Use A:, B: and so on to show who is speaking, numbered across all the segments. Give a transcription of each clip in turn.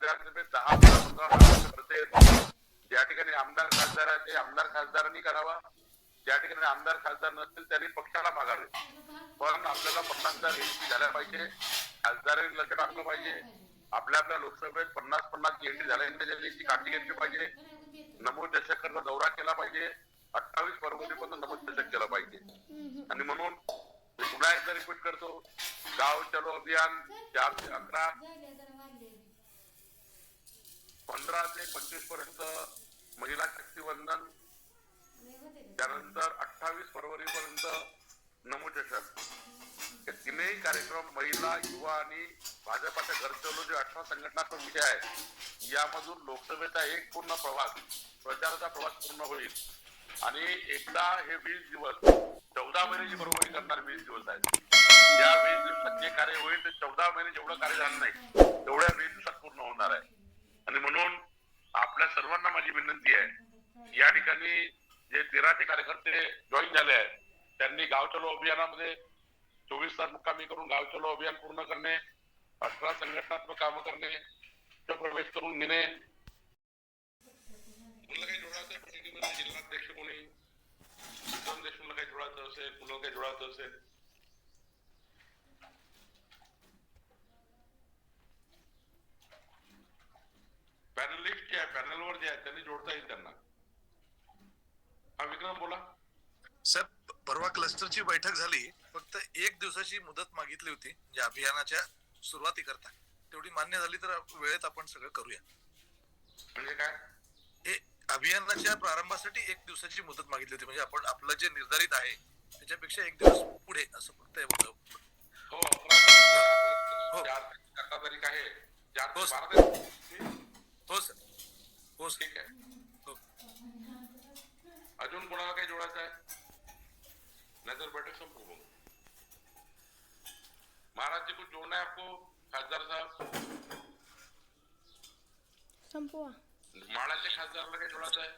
A: विधानसभेत दहा पंधरा पंधरा लाखाचे खर्च ज्या ठिकाणी आमदार खासदार आहे ते आमदार खासदारांनी करावा. ज्या ठिकाणी आमदार खासदार नसतील त्यांनी पक्षाला मागावे पण आपल्याला पन्नासदार एंट्री झाल्या पाहिजे. खासदारांनी लक्ष टाकलं पाहिजे. आपल्या आपल्या लोकसभेत पन्नास पन्नास एंट्री झाल्या त्याची काळजी घेतली पाहिजे. नमो दशकाचा दौरा केला पाहिजे. अठ्ठावीस फरवरीपर्यंत नमो दशक केलं पाहिजे. आणि म्हणून पुन्हा एकदा रिपीट करतो. गाव चलो अभियान चार ते अकरा. पंधरा ते पंचवीसपर्यंत महिला शक्तिवंदन त्यानंतर अठ्ठावीस फरवरी पर्यंत नमोचषक हे तीनही कार्यक्रम महिला युवा आणि भाजपाच्या घरचलो जे अठरा संघटनाचा विषय आहे यामधून लोकसभेचा एक पूर्ण प्रवास प्रचाराचा प्रवास पूर्ण होईल. आणि एकदा हे वीस दिवस चौदा महिन्याची बरोबरी करणार वीस दिवस आहेत. या वीस दिवसात जे कार्य होईल ते चौदा महिने जेवढं कार्य झालं नाही तेवढ्या वीस दिवसात पूर्ण होणार आहे. आणि म्हणून आपल्या सर्वांना माझी विनंती आहे या ठिकाणी जे तेराचे कार्यकर्ते जॉईन झाले आहेत त्यांनी गाव चलो अभियानामध्ये चोवीस तास मुक्कामी करून गाव चलो अभियान पूर्ण करणे अठरा संघटनात्मक काम करणे प्रवेश करून घेणे. काही जोडायचं जिल्हाध्यक्ष कोणी? काही जोडायचं असेल कुणाला काही जोडायचं असेल पॅनलिस्ट जे आहे पॅनलवर जे आहे त्यांनी जोडता येईल त्यांना. हा विक्रम बोला.
B: साहेब परवा क्लस्टरची बैठक झाली फक्त एक दिवसाची मुदत मागितली होती म्हणजे अभियानाच्या सुरुवाती करता तेवढी मान्य झाली तर वेळेत आपण सगळं करूया.
A: म्हणजे काय?
B: हे अभियानाच्या प्रारंभासाठी एक दिवसाची मुदत मागितली होती म्हणजे आपण आपलं जे निर्धारित आहे त्याच्यापेक्षा एक दिवस पुढे असं फक्त.
A: हो अकरा
B: हो.
A: चार आहे. चार ते
B: हो, सर.
A: बारा तारीख.
B: हो सर सर
A: ठीक आहे अजून कोणाला काही जोडायचं आहे नाहीतर बैठक संपू मग महाराज जी कुछ जोड़ना है आपको खासदार साहब
C: संपवा।
A: माड़ाचे खासदारला काही जोडायचं आहे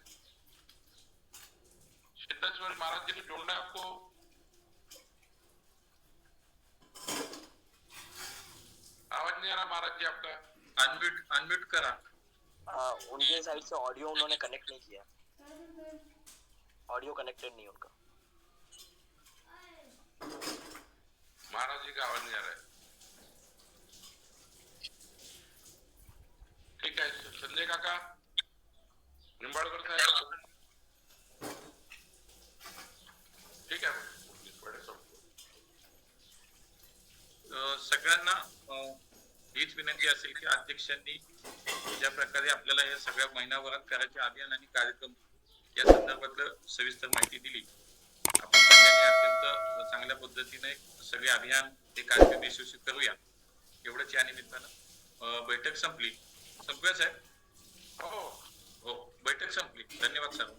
A: सिद्धेश्वर महाराज जी को जोड़ना है आपको आवाज नहीं आ रहा महाराज जी आपका।
D: अनम्यूट अनम्यूट करा।
E: हाँ, उनके साइड से ऑडियो उन्होंने कनेक्ट नहीं किया। ऑडियो कनेक्टेड नहीं उनका।
A: महाराज जी का आवाज़ नहीं आ रहा है। ठीक है संजय काका निंबाड़कर साहब। ठीक आहे बडे संपलो.
D: अ, सगळ्यांना हीच विनंती असेल की अध्यक्षांनी ज्या प्रकारे आपल्याला या सगळ्या महिनाभरात करायचे अभियान आणि कार्यक्रम या संदर्भातलं सविस्तर माहिती दिली आपण सगळ्यांनी अत्यंत चांगल्या पद्धतीने सगळे अभियान ते कार्यक्रम यशस्वी करूया. एवढंच या निमित्तानं. बैठक संपली. संपूया साहेब?
A: हो.
D: हो बैठक संपली. धन्यवाद सर